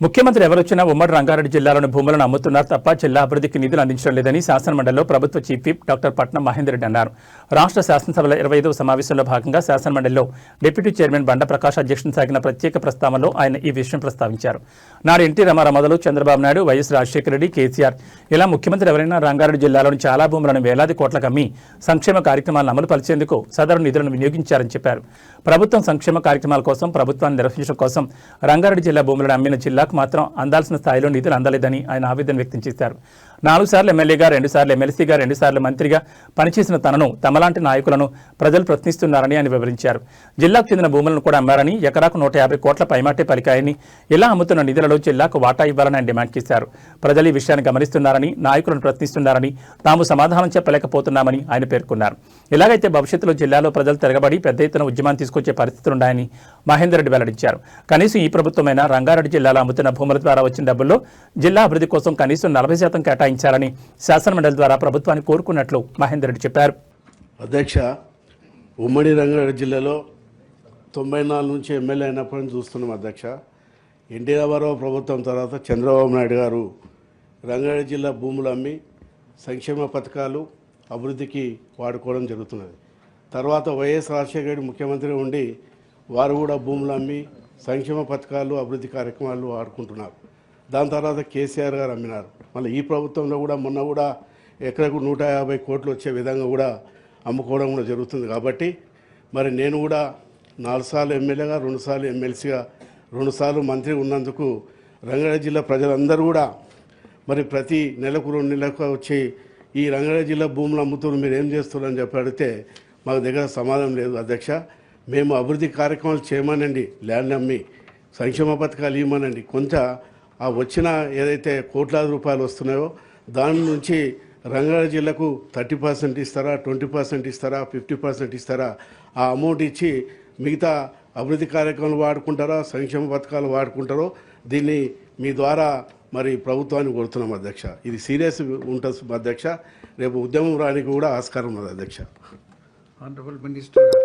ముఖ్యమంత్రి ఎవరొచ్చినా ఉమ్మడి రంగారెడ్డి జిల్లాలోని భూములను అమ్ముతున్నారు తప్ప జిల్లా అభివృద్ధికి నిధులు అందించడం లేదని శాసనమండలిలో ప్రభుత్వ చీఫ్ విప్ డాక్టర్ పట్నం మహేందర్రెడ్డి అన్నారు. రాష్ట్ర శాసనసభల ఇరవై ఐదవ సమావేశంలో భాగంగా శాసనమండలిలో డిప్యూటీ చైర్మన్ బండ ప్రకాష్ అధ్యక్షతన సాగిన ప్రత్యేక ప్రస్తావనలో ఆయన ఈ విషయం ప్రస్తావించారు. నాడు ఎన్టీ రామారావు మొదలు చంద్రబాబు నాయుడు వైఎస్ రాజశేఖర రెడ్డి కేసీఆర్ ఇలా ముఖ్యమంత్రి ఎవరైనా రంగారెడ్డి జిల్లాలోని చాలా భూములను వేలాది కోట్లకు అమ్మి సంక్షేమ కార్యక్రమాలను అమలు పరిచేందుకు సదరు నిధులను వినియోగించారని చెప్పారు. ప్రభుత్వం సంక్షేమ కార్యక్రమాల కోసం ప్రభుత్వాన్ని నిర్వహించడం కోసం రంగారెడ్డి జిల్లా భూములను అమ్మిన జిల్లా జిల్లాకు మాత్రం అందాల్సిన స్థాయిలో నిధులు అందలేదని ఆయన ఆవేదన వ్యక్తం చేశారు. నాలుగు సార్లు ఎమ్మెల్యేగా రెండుసార్లు ఎమ్మెల్సీగా రెండుసార్లు మంత్రిగా పనిచేసిన తనను తమలాంటి నాయకులను ప్రజలు ప్రశ్నిస్తున్నారని ఆయన వివరించారు. జిల్లాకు చెందిన భూములను కూడా అమ్మారని ఎకరాకు నూట యాభై కోట్ల పైమాటే పలికాయని ఇలా అమ్ముతున్న నిధులలో జిల్లాకు వాటా ఇవ్వాలని ఆయన డిమాండ్ చేశారు. ప్రజలు ఈ విషయాన్ని గమనిస్తున్నారని నాయకులను ప్రశ్నిస్తున్నారని తాము సమాధానం చెప్పలేకపోతున్నామని ఆయన పేర్కొన్నారు. ఇలాగైతే భవిష్యత్తులో జిల్లాలో ప్రజలు తిరగబడి పెద్ద ఎత్తున ఉద్యమాన్ని తీసుకొచ్చే పరిస్థితులున్నాయని మహేందర్ రెడ్డి వెల్లడించారు. కనీసం ఈ ప్రభుత్వమైన రంగారెడ్డి జిల్లాలో అమ్ముతున్న భూముల ద్వారా వచ్చిన డబ్బుల్లో జిల్లా అభివృద్ధి కోసం కనీసం నలభై శాతం కేటాయించాలని శాసనమండలి ద్వారా ప్రభుత్వాన్ని కోరుకున్నట్లు మహేందర్ రెడ్డి చెప్పారు. అధ్యక్ష ఉమ్మడి రంగారెడ్డి జిల్లాలో తొంభై నాలుగు నుంచి ఎమ్మెల్యే అయినప్పటి నుంచి చూస్తున్నాం అధ్యక్ష. ఎన్టీ రామారావు ప్రభుత్వం తర్వాత చంద్రబాబు నాయుడు గారు రంగారెడ్డి జిల్లా భూములు అమ్మి సంక్షేమ పథకాలు అభివృద్ధికి వాడుకోవడం జరుగుతున్నది. తర్వాత వైఎస్ రాజశేఖర రెడ్డి ముఖ్యమంత్రి ఉండి వారు కూడా భూములు అమ్మి సంక్షేమ పథకాలు అభివృద్ధి కార్యక్రమాలు వాడుకుంటున్నారు. దాని తర్వాత కేసీఆర్ గారు అమ్మినారు. మళ్ళీ ఈ ప్రభుత్వంలో కూడా మొన్న కూడా ఎక్కడకు నూట యాభై కోట్లు వచ్చే విధంగా కూడా అమ్ముకోవడం కూడా జరుగుతుంది కాబట్టి మరి నేను కూడా నాలుగు సార్లు ఎమ్మెల్యేగా రెండుసార్లు ఎమ్మెల్సీగా రెండుసార్లు మంత్రి ఉన్నందుకు రంగారెడ్డి జిల్లా ప్రజలందరూ కూడా మరి ప్రతి నెలకు రెండు నెలలకు వచ్చి ఈ రంగారెడ్డి జిల్లా భూములు అమ్ముతున్నారు మీరు ఏం చేస్తున్నారని చెప్పి అడిగితే మాకు దగ్గర సమాధానం లేదు అధ్యక్ష. మేము అభివృద్ధి కార్యక్రమాలు చేయమనండి ల్యాండ్ అమ్మి సంక్షేమ పథకాలు ఇవ్వమనండి. కొంత ఆ వచ్చిన ఏదైతే కోట్లాది రూపాయలు వస్తున్నాయో దాని నుంచి రంగారెడ్డి జిల్లాకు థర్టీ పర్సెంట్ ఇస్తారా ట్వంటీ పర్సెంట్ ఇస్తారా ఫిఫ్టీ పర్సెంట్ ఇస్తారా? ఆ అమౌంట్ ఇచ్చి మిగతా అభివృద్ధి కార్యక్రమాలు వాడుకుంటారా సంక్షేమ పథకాలు వాడుకుంటారో దీన్ని మీ ద్వారా మరి ప్రభుత్వాన్ని కోరుతున్నాం అధ్యక్ష. ఇది సీరియస్ ఉంటుంది అధ్యక్ష. రేపు ఉద్యమం రానికి కూడా ఆస్కారం ఉంది అధ్యక్ష.